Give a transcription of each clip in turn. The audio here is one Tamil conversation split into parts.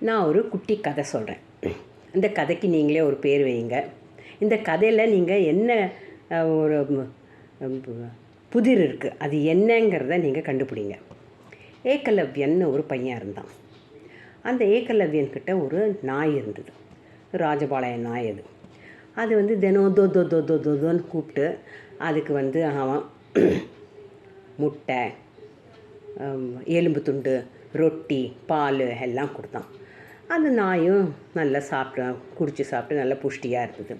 நான் ஒரு குட்டி கதை சொல்கிறேன் இந்த கதைக்கு நீங்களே ஒரு பேர் வைங்க இந்த கதையில் நீங்கள் என்ன ஒரு புதிர் இருக்குது அது என்னங்கிறத நீங்கள் கண்டுபிடிங்க. ஏக்கலவ்யன்னு ஒரு பையன் இருந்தான். அந்த ஏக்கலவ்யன் கிட்ட ஒரு நாய் இருந்தது. ராஜபாளையம் நாய் அது. அது வந்து தினம் தோ தோ தோ தோ தோ தோன்னு கூப்பிட்டு அதுக்கு வந்து அவன் முட்டை எலும்பு துண்டு ரொட்டி பால் எல்லாம் கொடுத்தான். அந்த நாயும் நல்லா சாப்பிட்டு குடித்து சாப்பிட்டு நல்லா புஷ்டியாக இருந்தது.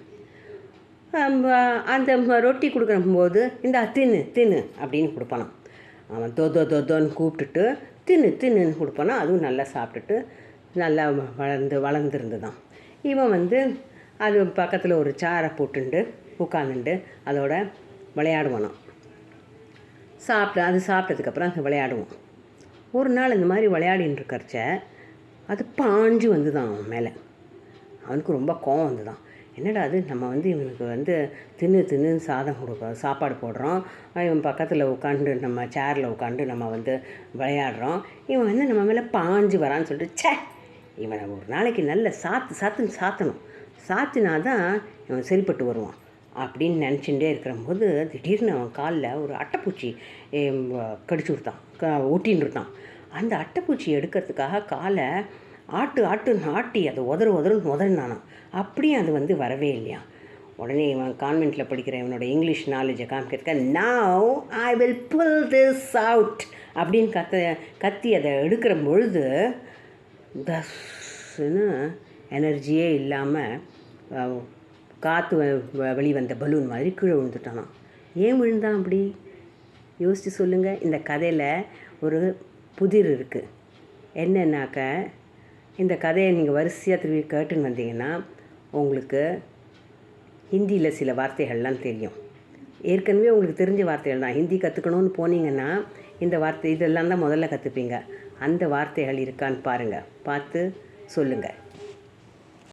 அந்த ரொட்டி கொடுக்கும்போது இந்த தின்னு தின்னு அப்படின்னு கொடுப்பானான் அவன் தோ தோ தோன்னு கூப்பிட்டுட்டு தின்னு தின்னுன்னு கொடுப்பானா அதுவும் நல்லா சாப்பிட்டுட்டு நல்லா வளர்ந்து வளர்ந்துருந்துதான். இவன் வந்து அது பக்கத்தில் ஒரு சாரை போட்டுண்டு உட்காந்துண்டு அதோட விளையாடுவானாம். சாப்பிட்டு அது சாப்பிட்டதுக்கப்புறம் அது விளையாடுவோம் ஒரு நாள் இந்த மாதிரி விளையாடின்னு இருக்கிறச்ச அது பாஞ்சு வந்துதான் அவன் மேலே. அவனுக்கு ரொம்ப கோவம் வந்துதான். என்னடா அது? நம்ம வந்து இவனுக்கு வந்து தின்னு தின்னு சாதம் கொடுக்குறோம் சாப்பாடு போடுறோம். இவன் பக்கத்தில் உட்காந்து நம்ம சேரில் உட்காந்து நம்ம வந்து விளையாடுறோம். இவன் வந்து நம்ம மேலே பாஞ்சு வரான்னு சொல்லிட்டு ச்சே! இவனை ஒரு நாளைக்கு நல்ல சாத்து சாத்துன்னு சாத்தணும். சாத்தினா தான் இவன் சரிப்பட்டு வருவான். அப்படின்னு நினச்சிட்டே இருக்கிறம்போது திடீர்னு அவன் காலில் ஒரு அட்டைப்பூச்சி கடிச்சு விடுத்தான் க ஒட்டின்னு இருந்தான் அந்த அட்டைப்பூச்சி எடுக்கிறதுக்காக காலை ஆட்டு ஆட்டு ஆட்டி அதை உதற உதறுன்னு உதறினானான் அப்படியும் அது வந்து வரவே இல்லையா. உடனே இவன் கான்வெண்ட்டில் படிக்கிற இவனோட இங்கிலீஷ் நாலேஜை காமிக்கிறதுக்க now I will pull this out அப்படின்னு கத்த கத்தி அதை எடுக்கிற பொழுது தஸ்ன்னு எனர்ஜியே இல்லாமல் காற்று வெளிவந்த பலூன் மாதிரி கீழே விழுந்துட்டானான் ஏன் விழுந்தான் அப்படி? யோசித்து சொல்லுங்கள் இந்த கதையில் ஒரு புதிர் இருக்குது என்னன்னாக்க இந்த கதையை நீங்கள் வரிசையாக திரும்பி கேட்டுன்னு வந்தீங்கன்னா உங்களுக்கு ஹிந்தியில் சில வார்த்தைகள்லாம் தெரியும். ஏற்கனவே உங்களுக்கு தெரிஞ்ச வார்த்தைகள் தான். ஹிந்தி கற்றுக்கணும்னு போனீங்கன்னா இந்த வார்த்தை இதெல்லாம் தான் முதல்ல கற்றுப்பீங்க அந்த வார்த்தைகள் இருக்கான்னு பாருங்கள் பார்த்து சொல்லுங்கள்